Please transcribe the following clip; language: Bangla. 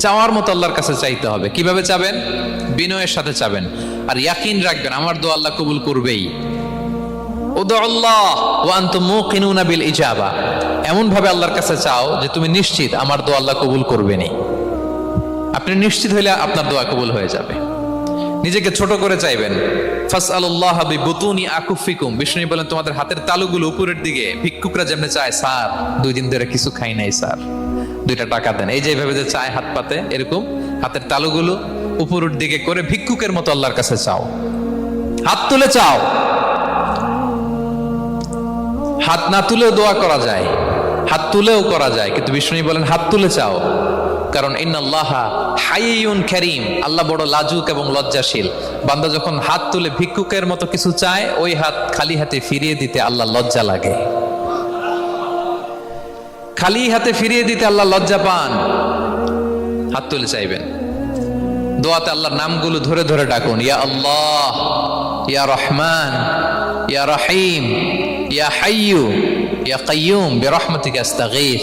চাওয়ার মতো আল্লাহর কাছে চাইতে হবে। কীভাবে চাবেন? বিনয়ের সাথে চাবেন। আর ইয়াকিন রাখবেন, আমার দোয়া আল্লাহ কবুল করবেই। আল্লাহর কাছে চাও যে তুমি নিশ্চিত আমার আল্লাহ কবুল করবেনি আপনি নিশ্চিত হইলে আপনার দোয়া কবুল হয়ে যাবে। নিজেকে ছোট করে চাইবেন। তোমাদের হাতের তালুগুলো উপরের দিকে ভিক্ষুকরা যেমনি চায়, স্যার, দুই দিন ধরে কিছু খাই নাই, স্যার। দুইটা টাকা দেন। এই যে এইভাবে যে চায় হাত পাতে, এরকম হাতের তালুগুলো উপরের দিকে করে ভিক্ষুকের মতো আল্লাহর কাছে চাও। হাত তুলে চাও। হাত না তুলেও দোয়া করা যায়, হাত তুলেও করা যায়, কিন্তু বিষ্ণু বলেন, হাত তুলে চাও। কারণ ইন্নাল্লাহা হাইয়ুন কারীম, আল্লাহ বড় লাজুক এবং লজ্জাশীল। বান্দা যখন হাত তুলে ভিক্ষুকের মতো কিছু চায়, ওই হাত খালি হাতে ফিরিয়ে দিতে আল্লাহ লজ্জা লাগে। খালি হাতে ফিরিয়ে দিতে আল্লাহ লজ্জা পান। হাত তুলে চাইবেন। দোয়াতে আল্লাহর নামগুলো ধরে ধরে ডাকুন, ইয়া আল্লাহ, ইয়া রহমান, ইয়া রহিম, ইয়া হাইয়ু, ইয়া কাইয়ুম, বিরহমাতিকা আস্তাগীথ